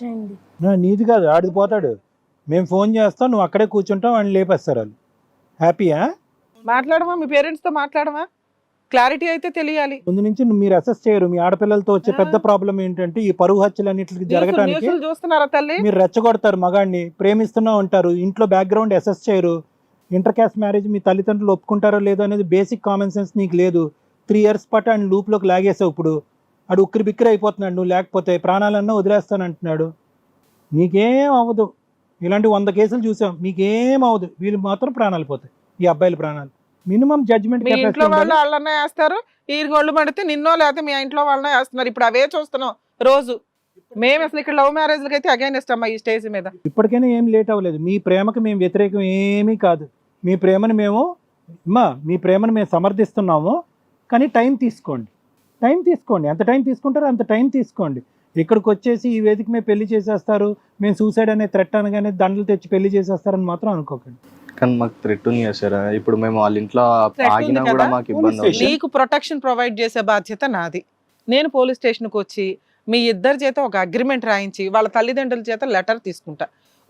చేయండి నీది కాదు ఆడిది పోతాడు. మేము ఫోన్ చేస్తాం నువ్వు అక్కడే కూర్చుంటాం అని లేపేస్తారు వాళ్ళు. హ్యాపీయా? మాట్లాడమా? మీ పేరెంట్స్తో మాట్లాడమా? క్లారిటీ అయితే తెలియాలి. ముందు నుంచి నువ్వు మీరు అసెస్ చేయరు. మీ ఆడపిల్లలతో వచ్చే పెద్ద ప్రాబ్లం ఏంటంటే ఈ పరువు హత్యలు అన్నిటికి జరగటానికి న్యూస్లు చూస్తున్నారా తల్లి? మీరు రెచ్చగొడతారు మగాడిని ప్రేమిస్తూనే ఉంటారు ఇంట్లో బ్యాక్గ్రౌండ్ అసెస్ చేయరు. ఇంటర్ క్యాస్ట్ మ్యారేజ్ మీ తల్లిదండ్రులు ఒప్పుకుంటారో లేదో అనేది బేసిక్ కామన్ సెన్స్ నీకు లేదు. త్రీ ఇయర్స్ పాటు ఆయన లూప్లోకి లాగేసావు ఇప్పుడు. ఆడు ఉక్కిరి బిక్కిరి అయిపోతున్నాడు నువ్వు లేకపోతే ప్రాణాలన్నా వదిలేస్తానంటున్నాడు. నీకేం అవ్వదు. ఇలాంటి వంద కేసులు చూసాం మీకేం అవ్వదు. వీళ్ళు మాత్రం ప్రాణాలు పోతాయి ఈ అబ్బాయిల ప్రాణాలు. మినిమం జడ్జ్మెంట్ ఇంట్లో వాళ్ళు వాళ్ళనే వేస్తారు ఈ గొళ్ళు పడితే నిన్నో లేకపోతే మీ ఇంట్లో వాళ్ళనే వేస్తున్నారు. ఇప్పుడు అవే చూస్తున్నాం రోజు. మేము అసలు ఇక్కడ లవ్ మ్యారేజ్లకి అయితే అగైన్ అమ్మా ఈ స్టేజ్ మీద. ఇప్పటికైనా ఏం లేట్ అవ్వలేదు. మీ ప్రేమకి మేము వ్యతిరేకం ఏమీ కాదు. మీ ప్రేమను మేము అమ్మా మీ ప్రేమను మేము సమర్థిస్తున్నాము కానీ టైం తీసుకోండి. టైం తీసుకోండి. ఎంత టైం తీసుకుంటారో అంత టైం తీసుకోండి. ఇక్కడికి వచ్చేసి ఈ వేదిక మీద పెళ్ళి చేసేస్తారు. మేము సూసైడ్ అనే థ్రెట్ అనగానే దండలు తెచ్చి పెళ్ళి చేసేస్తారని మాత్రం అనుకోకండి. కానీ మాకు థ్రెట్ ఉంది కదా సార్. ఇప్పుడు మేము వాళ్ళ ఇంట్లో ఆగినా కూడా? మాకు ఇబ్బంది నీకు ప్రొటెక్షన్ ప్రొవైడ్ చేసే బాధ్యత నాది. నేను పోలీస్ స్టేషన్కి వచ్చి మీ ఇద్దరి చేత ఒక అగ్రిమెంట్ రాయించి వాళ్ళ తల్లిదండ్రుల చేత లెటర్ తీసుకుంటా.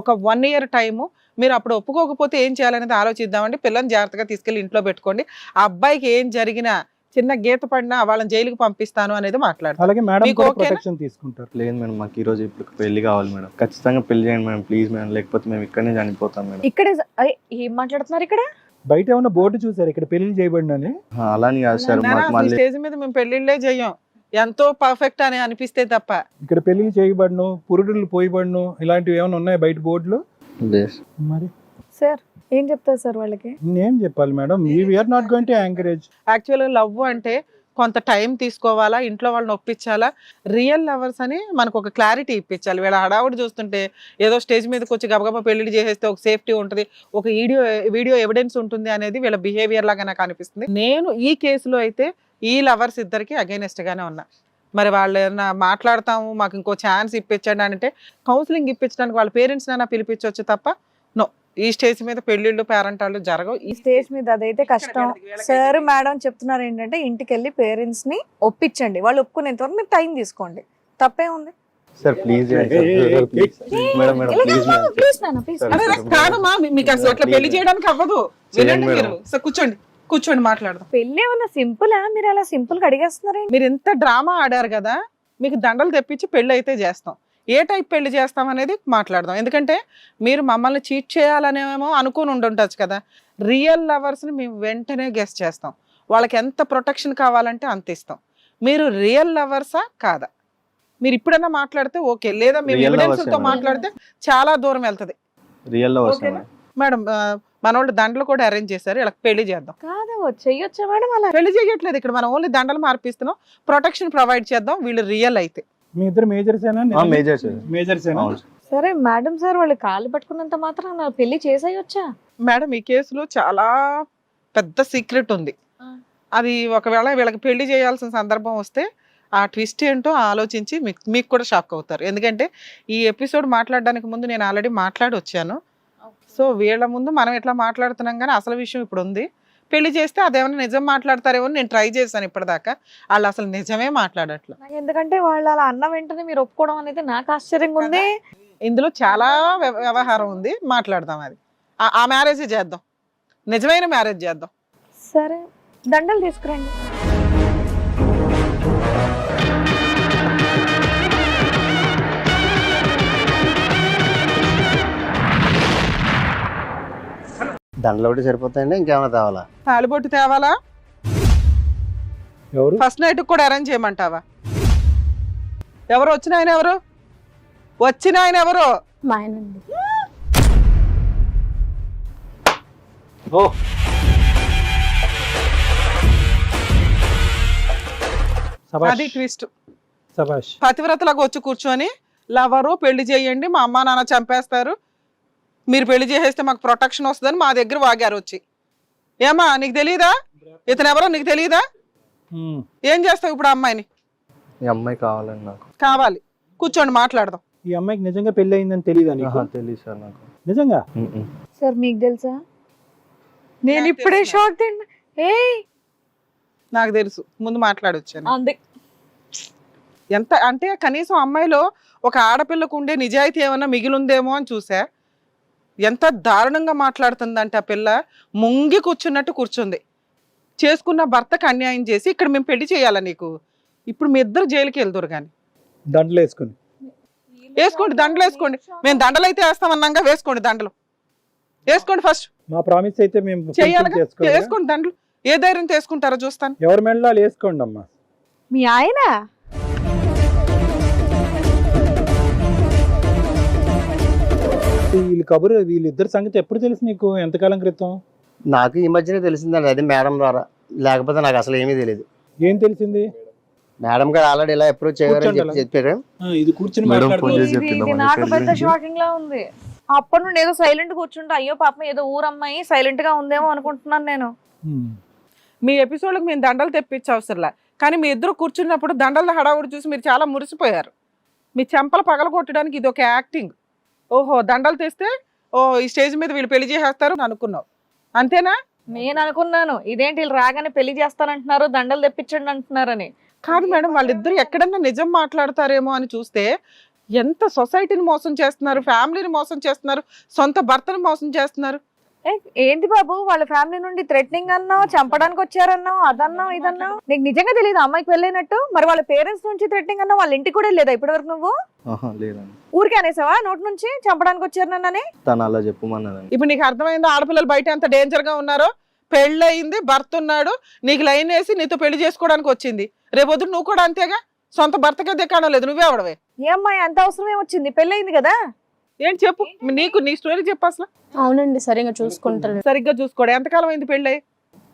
ఒక వన్ ఇయర్ టైము మీరు అప్పుడు ఒప్పుకోకపోతే ఏం చేయాలనేది ఆలోచిద్దామండి. పిల్లని జాగ్రత్తగా తీసుకెళ్ళి ఇంట్లో పెట్టుకోండి. ఆ అబ్బాయికి ఏం జరిగినా చిన్న గీత పడినా వాళ్ళని జైలుకి పంపిస్తాను అనేది మాట్లాడతాను అలాగే మేడం మీకు కూడా? ప్రొటెక్షన్ తీసుకుంటారు. లేదు మేడం మాకు ఈ రోజు ఇప్పుడు పెళ్ళి కావాలి మేడం. ఖచ్చితంగా పెళ్ళి చేయండి మేడం ప్లీజ్ మేడం. లేకపోతే మేము ఇక్కడనే చనిపోతాం మేడం. ఇక్కడే అయ్, ఏం మాట్లాడుతున్నారు ఇక్కడ? బయట ఏమైనా బోర్డు చూసారు? ఇక్కడ పెళ్ళి చేయబడినని అలాని కాదు సార్ మాకు మళ్ళీ స్టేజ్ మీద మేము పెళ్ళిళ్ళే చెయ్యం. ఎంతో పర్ఫెక్ట్ అని అనిపిస్తే తప్ప. ఇక్కడ పెళ్ళి చేయబడను పురుడులు పోయబడను ఇలాంటివి ఏమైనా ఉన్నాయి బయట బోర్డులు? లేదు. మరి? సార్ ఏం చెప్తారు సార్ వాళ్ళకి? నేనేం చెప్పాలి madam? We're not going to encourage యాక్చువల్గా లవ్ అంటే కొంత టైం తీసుకోవాలా ఇంట్లో వాళ్ళని ఒప్పించాలా? రియల్ లవర్స్ అని మనకు ఒక క్లారిటీ ఇప్పించాలి. వీళ్ళ హడావుడి చూస్తుంటే ఏదో స్టేజ్ మీదకి వచ్చి గబగబా పెళ్ళి చేసేస్తే ఒక సేఫ్టీ ఉంటుంది ఒక వీడియో వీడియో ఎవిడెన్స్ ఉంటుంది అనేది వీళ్ళ బిహేవియర్ లాగా నాకు అనిపిస్తుంది. నేను ఈ కేసులో అయితే ఈ లవర్స్ ఇద్దరికి అగైనెస్ట్ గానే ఉన్నా. మరి వాళ్ళు ఏమన్నా మాట్లాడతాము మాకు ఇంకో ఛాన్స్ ఇప్పించండి అంటే కౌన్సిలింగ్ ఇప్పించడానికి వాళ్ళ పేరెంట్స్ నైనా పిలిపించవచ్చు తప్ప ఈ స్టేజ్ మీద పెళ్ళిళ్ళు పేరెంటాలు జరగవు. ఈ స్టేజ్ మీద అదైతే కష్టం. సార్ మేడం చెప్తున్నారు ఏంటంటే ఇంటికి వెళ్ళి పేరెంట్స్ని ఒప్పించండి. వాళ్ళు ఒప్పుకునేంత వరకు మీరు టైం తీసుకోండి. తప్పే ఉంది. Sir please madam madam please కాదమ్మా మీకు అసలు అట్లా పెళ్ళి చేయడానికి అవ్వదు. వినండి. మీరు. సో కూర్చోండి కూర్చోండి మాట్లాడదాం. పెళ్ళి ఏమన్నా సింపుల్? మీరు అలా సింపుల్గా మీరు ఎంత డ్రామా ఆడారు కదా మీకు దండలు తెప్పించి పెళ్ళి అయితే చేస్తాం. ఏ టైప్ పెళ్ళి చేస్తాం అనేది మాట్లాడదాం. ఎందుకంటే మీరు మమ్మల్ని చీట్ చేయాలనేమో అనుకుని ఉండుంటచ్చు కదా. రియల్ లవర్స్ని మేము వెంటనే గెస్ట్ చేస్తాం. వాళ్ళకి ఎంత ప్రొటెక్షన్ కావాలంటే అంత ఇస్తాం. మీరు రియల్ లవర్సా కాదా? మీరు ఇప్పుడైనా మాట్లాడితే ఓకే. లేదా మేము ఎవిడెన్స్తో? మాట్లాడితే చాలా దూరం వెళ్తది. రియల్లో ఓకేనా? వస్తాను మేడం మనోళ్ళు దండలు కూడా అరేంజ్ చేశారు. ఇలా పెళ్ళి చేద్దాం. కాదు చెయ్యొచ్చా మేడం అలా? పెళ్ళి చేయట్లేదు. ఇక్కడ మనం ఓన్లీ దండలు మార్పిస్తున్నాం. ప్రొటెక్షన్ ప్రొవైడ్ చేద్దాం. వీళ్ళు రియల్ అయితే. మీ ఇద్దరు మేజర్స్ ఏనా? మేజర్ సార్ మేజర్స్ ఏనా? అవును. సార్. మేడం సార్ వాళ్ళు కాళ్ళు పట్టుకున్నంత మాత్రం నా పెళ్ళి చేసేయొచ్చా? మేడం ఈ కేసులో చాలా పెద్ద సీక్రెట్ ఉంది. అది ఒకవేళ వీళ్ళకి పెళ్ళి చేయాల్సిన సందర్భం వస్తే ఆ ట్విస్ట్ ఏంటో ఆలోచించి మీకు మీకు కూడా షాక్ అవుతారు. ఎందుకంటే ఈ ఎపిసోడ్ మాట్లాడడానికి ముందు నేను ఆల్రెడీ మాట్లాడి వచ్చాను సో వీళ్ళ ముందు మనం ఎట్లా మాట్లాడుతున్నాం కానీ అసలు విషయం ఇప్పుడు ఉంది. పెళ్ళి చేస్తే అదేమన్నా నిజం మాట్లాడతారేమో నేను ట్రై చేశాను ఇప్పటిదాకా. వాళ్ళు అసలు నిజమే మాట్లాడట్లేదు ఎందుకంటే వాళ్ళు అలా అన్న వెంటనే మీరు ఒప్పుకోవడం అనేది నాకు ఆశ్చర్యంగా ఉంది. ఇందులో చాలా వ్య- వ్యవహారం ఉంది. మాట్లాడదాం అది. ఆ మ్యారేజ్ చేద్దాం. నిజమైన మ్యారేజ్ చేద్దాం. సరే. దండలు తీసుకురండి. దండలు ఒకటి సరిపోతాయండి ఇంకేమైనా తేవాలా? తాలిబొట్టు తేవాలా? ఎవరు? ఫస్ట్ నైట్ కూడా అరేంజ్ చేయమంటావా? ఎవరు? వచ్చిన ఆయన ఎవరు? వచ్చిన ఆయన ఎవరు? మా ఆయనండి ఓ. సభాష్. అది ట్విస్ట్ సభాష్. పతివ్రతలకు వచ్చి కూర్చొని లవరు పెళ్ళి చేయండి మా అమ్మ నాన్న చంపేస్తారు. మీరు పెళ్ళి చేసేస్తే మాకు ప్రొటెక్షన్ వస్తుందని మా దగ్గర వాగారు వచ్చి. ఏమా నీకు తెలియదా ఇతను ఎవరో నీకు తెలియదా. ఏం చేస్తావు ఇప్పుడు ఆ అమ్మాయిని? ఈ అమ్మాయి కావాలండి నాకు. కావాలి. కూర్చోండి మాట్లాడదాం. ఈ అమ్మాయికి నిజంగా పెళ్ళి అయిందని తెలియదా నీకు తెలియదు సార్ నాకు. నిజంగా. సార్ మీకు తెలుసా? నేను ఇప్పుడే. షాక్ తిన్నా ఏ నాకు తెలుసు. ముందు మాట్లాడొచ్చాను. అంది. ఎంత అంటే కనీసం అమ్మాయిలో ఒక ఆడపిల్లకు ఉండే నిజాయితీ ఏమన్నా మిగిలిందేమో అని చూసా. ఎంత దారుణంగా మాట్లాడుతుందంటే ఆ పిల్ల ముంగి కూర్చున్నట్టు కూర్చుంది. చేసుకున్న భర్తకు అన్యాయం చేసి ఇక్కడ మేము పెళ్ళి చేయాలా నీకు? ఇప్పుడు మీ ఇద్దరు జైలుకి వెళ్దురు కానీ దండలు వేసుకుని వేసుకోండి దండలు వేసుకోండి. మేము దండలు అయితే వేస్తామన్నాగా వేసుకోండి దండలు. వేసుకోండి ఫస్ట్ మా ప్రామిస్ అయితే మేము చేసుకోవాలిగా? వేసుకోండి దండలు. ఏ ధైర్యం తీసుకుంటారో చూస్తాను. ఎవరి వాళ్ళు వేసుకోండి అమ్మా. మీ ఆయన? వీళ్ళ కబురు వీళ్ళిద్దరి సంగతి ఎప్పుడు తెలుసు నీకు? ఎంతకాలం క్రితం? నాకు ఈ మధ్యనే తెలిసిందండి అది మేడం ద్వారా. లేకపోతే నాకు అసలు ఏమీ తెలియదు ఏం తెలిసింది? మేడం గారు ఆల్రెడీ ఇలా అప్రోచ్ చేయగారని చెప్పి చెప్పారు. ఆ, ఇది కూర్చుని మేడం ఫోన్ మాట్లాడుకోవాలి. చేసి ఇది- చెప్పిందా ఇది మన నాకు పెళ్ళి పెద్ద గురించి? షాకింగ్ లా ఉంది. అప్పటి నుండి ఏదో సైలెంట్ కూర్చుంటే. అయ్యో పాపం ఏదో ఊరమ్మాయి సైలెంట్గా ఉందేమో అనుకుంటున్నాను నేను. మీ ఎపిసోడ్కి మేము దండలు తెప్పించే అవసరంలా. కానీ మీ ఇద్దరు కూర్చున్నప్పుడు దండల హడావుడి చూసి మీరు చాలా మురిసిపోయారు. మీ చెంపలు పగల కొట్టడానికి ఇది ఒక యాక్టింగ్ ఓహో దండలు తెస్తే ఓ ఈ స్టేజ్ మీద వీళ్ళు పెళ్ళి చేసేస్తారు అని అనుకున్నావు. అంతేనా? నేను అనుకున్నాను. ఇదేంటి వీళ్ళు రాగానే పెళ్ళి చేస్తానంటున్నారు దండలు తెప్పించండి అంటున్నారని. కాదు మేడం వాళ్ళిద్దరు ఎక్కడన్నా నిజం మాట్లాడతారేమో అని చూస్తే ఎంత సొసైటీని మోసం చేస్తున్నారు ఫ్యామిలీని మోసం చేస్తున్నారు సొంత భర్తను మోసం చేస్తున్నారు. ఏ, ఏంటి బాబు వాళ్ళ ఫ్యామిలీ నుండి థ్రెటనింగ్ అన్నావు చంపడానికి వచ్చారన్నావు అదన్నావు ఇదన్నావు? నీకు నిజంగా తెలియదు అమ్మాయికి వెళ్ళినట్టు మరి వాళ్ళ పేరెంట్స్ నుంచి థ్రెటనింగ్ అన్నావు వాళ్ళ ఇంటికి కూడా లేదా ఇప్పటి వరకు నువ్వు? ఆహా, లేదండి. ఊరికే అనేసావా? నోటి నుంచి చంపడానికి వచ్చారు నన్నని తను అలా చెప్పమన్నదండి. ఇప్పుడు నీకు అర్థమైందో? ఆడపిల్లలు బయట ఎంత డేంజర్గా ఉన్నారో? పెళ్ళయింది భర్త ఉన్నాడు నీకు లైన్ వేసి నీతో పెళ్ళి చేసుకోవడానికి వచ్చింది. రేపొద్దు నువ్వు కూడా అంతేగా? సొంత భర్తకే దిక్కడం లేదు నువ్వే అవడవే ఏ అమ్మాయి? అంత అవసరమే వచ్చింది? పెళ్ళయింది కదా? ఏంటి చెప్పు. నీకు నీ స్టోరీ చెప్పు అసలు. అవునండి సరిగా చూసుకుంటారు సరిగ్గా చూసుకోడు. ఎంతకాలం అయింది పెళ్ళై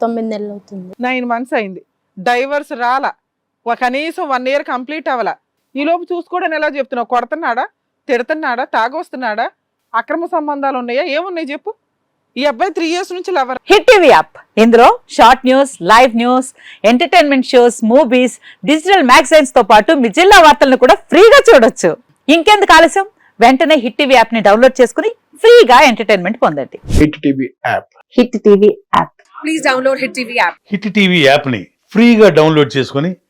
తొమ్మిది నెలలు అవుతుంది. నైన్ మంత్స్ అయింది. డైవర్స్ రాలా. ఒక కనీసం వన్ ఇయర్ కంప్లీట్ అవ్వాల. ఈ లోపు చూసుకోవడం ఎలా చెప్తున్నావు? కొడుతున్నాడా? తిడుతున్నాడా? తాగొస్తున్నాడా? అక్రమ సంబంధాలు ఉన్నాయా? ఏమున్నాయి చెప్పు. ఈ అబ్బాయి త్రీ ఇయర్స్ నుంచి లవర్ హిట్ టీవీ యాప్. ఇందులో short news live news entertainment shows movies digital మ్యాగజైన్స్తో పాటు మీ జిల్లా వార్తలను కూడా ఫ్రీగా చూడొచ్చు. ఇంకెందుకు ఆలస్యం? వెంటనే హిట్ టీవీ యాప్ని డౌన్లోడ్ చేసుకుని ఫ్రీగా ఎంటర్టైన్మెంట్ పొందండి. Hit TV app. Hit TV app. Hit TV యాప్ని ఫ్రీగా డౌన్లోడ్ చేసుకొని